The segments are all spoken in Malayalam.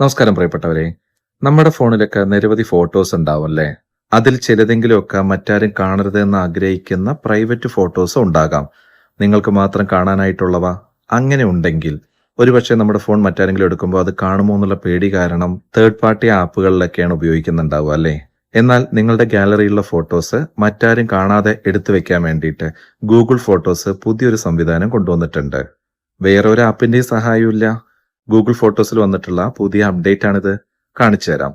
നമസ്കാരം പ്രിയപ്പെട്ടവരെ. നമ്മുടെ ഫോണിലൊക്കെ നിരവധി ഫോട്ടോസ് ഉണ്ടാവും അല്ലേ അതിൽ ചിലതെങ്കിലുമൊക്കെ മറ്റാരും കാണരുത് എന്ന് ആഗ്രഹിക്കുന്ന പ്രൈവറ്റ് ഫോട്ടോസ് ഉണ്ടാകാം. നിങ്ങൾക്ക് മാത്രം കാണാനായിട്ടുള്ളവ അങ്ങനെ ഉണ്ടെങ്കിൽ ഒരുപക്ഷെ നമ്മുടെ ഫോൺ മറ്റാരെങ്കിലും എടുക്കുമ്പോൾ അത് കാണുമോ എന്നുള്ള പേടി കാരണം തേർഡ് പാർട്ടി ആപ്പുകളിലൊക്കെയാണ് ഉപയോഗിക്കുന്നുണ്ടാവുക അല്ലേ? എന്നാൽ നിങ്ങളുടെ ഗാലറിയിലുള്ള ഫോട്ടോസ് മറ്റാരും കാണാതെ എടുത്തു വെക്കാൻ വേണ്ടിയിട്ട് ഗൂഗിൾ ഫോട്ടോസ് പുതിയൊരു സംവിധാനം കൊണ്ടുവന്നിട്ടുണ്ട്. വേറെ ഒരു ആപ്പിന്റെയും സഹായമില്ല ഗൂഗിൾ ഫോട്ടോസിൽ വന്നിട്ടുള്ള പുതിയ അപ്ഡേറ്റ് ആണിത് കാണിച്ചു തരാം.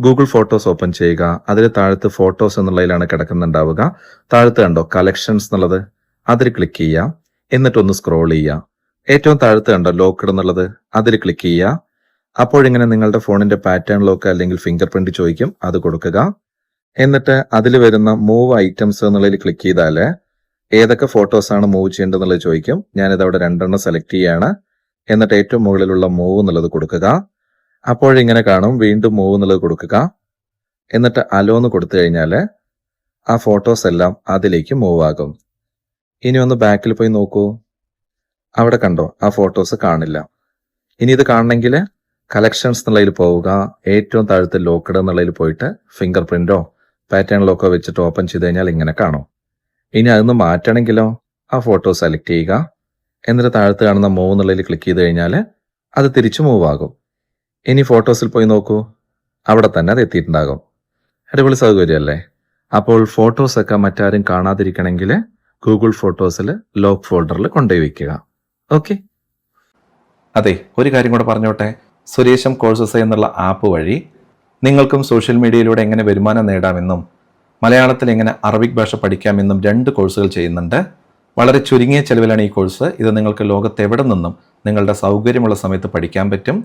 ഗൂഗിൾ ഫോട്ടോസ് ഓപ്പൺ ചെയ്യുക അതിൽ താഴത്ത് ഫോട്ടോസ് എന്നുള്ളതിലാണ് കിടക്കുന്നുണ്ടാവുക. താഴത്ത് കണ്ടോ കളക്ഷൻസ് എന്നുള്ളത്. അതിൽ ക്ലിക്ക് ചെയ്യുക എന്നിട്ടൊന്ന് സ്ക്രോൾ ചെയ്യുക. ഏറ്റവും താഴത്ത് കണ്ടോ ലോക്കഡ് എന്നുള്ളത്. അതിൽ ക്ലിക്ക് ചെയ്യുക. അപ്പോഴിങ്ങനെ നിങ്ങളുടെ ഫോണിന്റെ പാറ്റേൺ ലോക്ക് അല്ലെങ്കിൽ ഫിംഗർ പ്രിന്റ് ചോദിക്കും അത് കൊടുക്കുക. എന്നിട്ട് അതിൽ വരുന്ന മൂവ് ഐറ്റംസ് എന്നുള്ളതിൽ ക്ലിക്ക് ചെയ്താൽ ഏതൊക്കെ ഫോട്ടോസ് ആണ് മൂവ് ചെയ്യേണ്ടതെന്നുള്ളത് ചോദിക്കും. ഞാനിത് അവിടെ രണ്ടെണ്ണം സെലക്ട് ചെയ്യാണ്. എന്നിട്ട് ഏറ്റവും മുകളിലുള്ള മൂവ് എന്നുള്ളത് കൊടുക്കുക. അപ്പോഴിങ്ങനെ കാണും. വീണ്ടും മൂവ് എന്നുള്ളത് കൊടുക്കുക. എന്നിട്ട് അലോ എന്ന് കൊടുത്തു കഴിഞ്ഞാൽ ആ ഫോട്ടോസ് എല്ലാം അതിലേക്ക് മൂവ് ആകും. ഇനി ഒന്ന് ബാക്കിൽ പോയി നോക്കൂ. അവിടെ കണ്ടോ? ആ ഫോട്ടോസ് കാണില്ല. ഇനി ഇത് കാണണമെങ്കിൽ കളക്ഷൻസ് എന്നുള്ളതിൽ പോവുക. ഏറ്റവും താഴത്തെ ലോക്കഡ് എന്നുള്ളതിൽ പോയിട്ട് ഫിംഗർ പ്രിന്റോ പാറ്റേൺ ലോക്കോ വെച്ചിട്ട് ഓപ്പൺ ചെയ്ത് കഴിഞ്ഞാൽ ഇങ്ങനെ കാണും. ഇനി അതൊന്ന് മാറ്റണമെങ്കിലോ? ആ ഫോട്ടോ സെലക്ട് ചെയ്യുക. എന്നിട്ട് താഴത്ത് കാണുന്ന മൂവ് എന്നുള്ളതിൽ ക്ലിക്ക് ചെയ്ത് കഴിഞ്ഞാൽ അത് തിരിച്ചു മൂവ് ആകും. ഇനി ഫോട്ടോസിൽ പോയി നോക്കൂ. അവിടെ തന്നെ അത് എത്തിയിട്ടുണ്ടാകും. അടിപൊളി സൗകര്യമല്ലേ? അപ്പോൾ ഫോട്ടോസൊക്കെ മറ്റാരും കാണാതിരിക്കണമെങ്കിൽ ഗൂഗിൾ ഫോട്ടോസിൽ ലോക്ക് ഫോൾഡറിൽ കൊണ്ടുപോയി വയ്ക്കുക ഓക്കെ അതെ ഒരു കാര്യം കൂടെ പറഞ്ഞോട്ടെ. സുരേഷം കോഴ്സസ് എന്നുള്ള ആപ്പ് വഴി നിങ്ങൾക്കും സോഷ്യൽ മീഡിയയിലൂടെ എങ്ങനെ വരുമാനം നേടാമെന്നും മലയാളത്തിൽ എങ്ങനെ അറബിക് ഭാഷ പഠിക്കാമെന്നും രണ്ട് കോഴ്സുകൾ ചെയ്യുന്നുണ്ട്. വളരെ ചുരുങ്ങിയ ചെലവിലാണ് ഈ കോഴ്സ്. ഇത് നിങ്ങൾക്ക് ലോകത്തെവിടെ നിന്നും നിങ്ങളുടെ സൗകര്യമുള്ള സമയത്ത് പഠിക്കാൻ പറ്റും.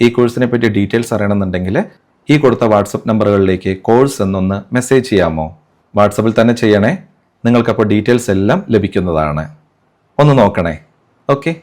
ഈ കോഴ്സിനെ പറ്റി ഡീറ്റെയിൽസ് അറിയണമെന്നുണ്ടെങ്കിൽ ഈ കൊടുത്ത വാട്സപ്പ് നമ്പറുകളിലേക്ക് കോഴ്സ് എന്നൊന്ന് മെസ്സേജ് ചെയ്യാമോ? വാട്സപ്പിൽ തന്നെ ചെയ്യണേ. നിങ്ങൾക്കപ്പോൾ ഡീറ്റെയിൽസ് എല്ലാം ലഭിക്കുന്നതാണ്. ഒന്ന് നോക്കണേ. ഓക്കെ.